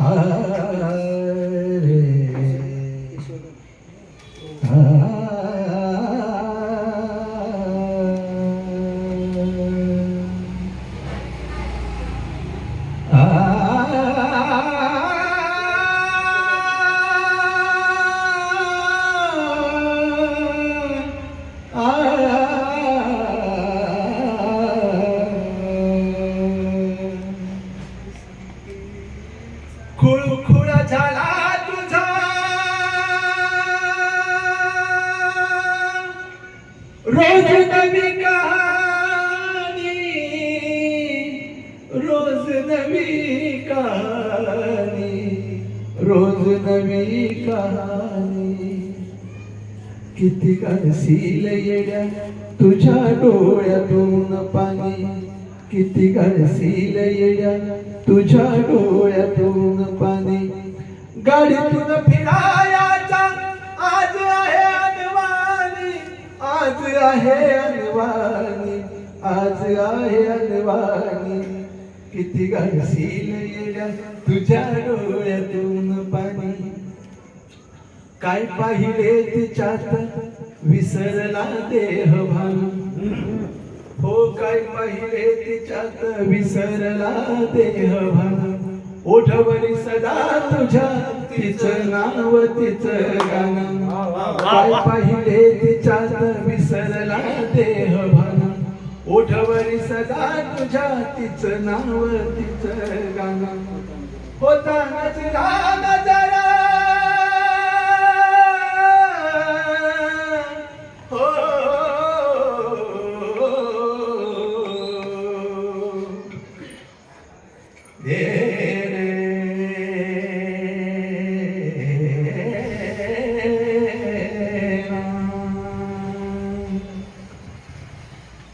Ah. नवी कहाणी रोज नवी कहाणी रोज नवी कहाणी. किती गाडसील येड्या तुझ्या डोळ्यातून पाणी? किती गाडसील येड्या तुझ्या डोळ्यातून पाणी? गाडीतून फिरायाचा आज आहे आज आहे अनवाणी आज आहे अनवाणी. किती गाडसील येड्या तुझ्या डोळ्यातून पाणी. काय पाहिले तिच्यात? विसरला देह भान. हो काय पाहिले तिच्यात? विसरला देह भान. ओठवरी सदा तुझ्या तिचं नाव तिचं गाणं. काय पाहिले तिच्यात? सदा तुझ्या तिचं नाव तिचं गाणं होता नजरा नजरा हो.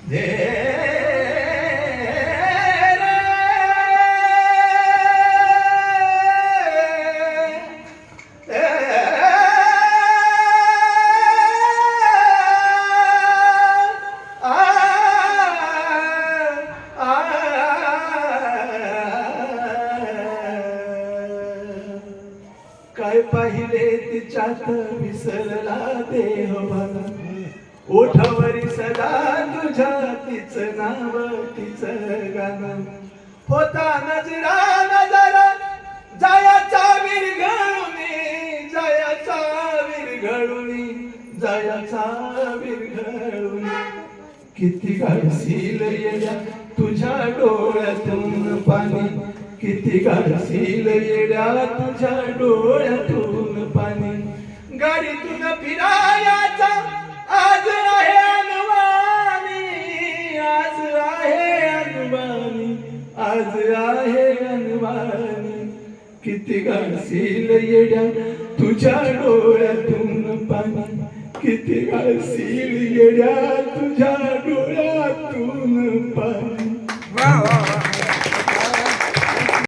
दे काय पाहिले तिच्यात विसरला देह मला ओठावरी सदा तुझ्या तिचं नाव तिच गाणं. होता नजरा नजरा जायाचा विरघळुनी जायाचा विरघळुनी जायाचा विरघळुनी. किती गाडसील येड्या तुझ्या डोळ्यातून पाणी. किती गाडसील येड्या तुझ्या डोळ्यातून पाणी. गाडीतून फिरायाचा आज आहे अनवाणी आज आहे अनवाणी आज आहे अनवाणी किती गाडसील येड्या तुझ्या डोळ्यातून पाणी. किती गाडसील येड्या तुझ्या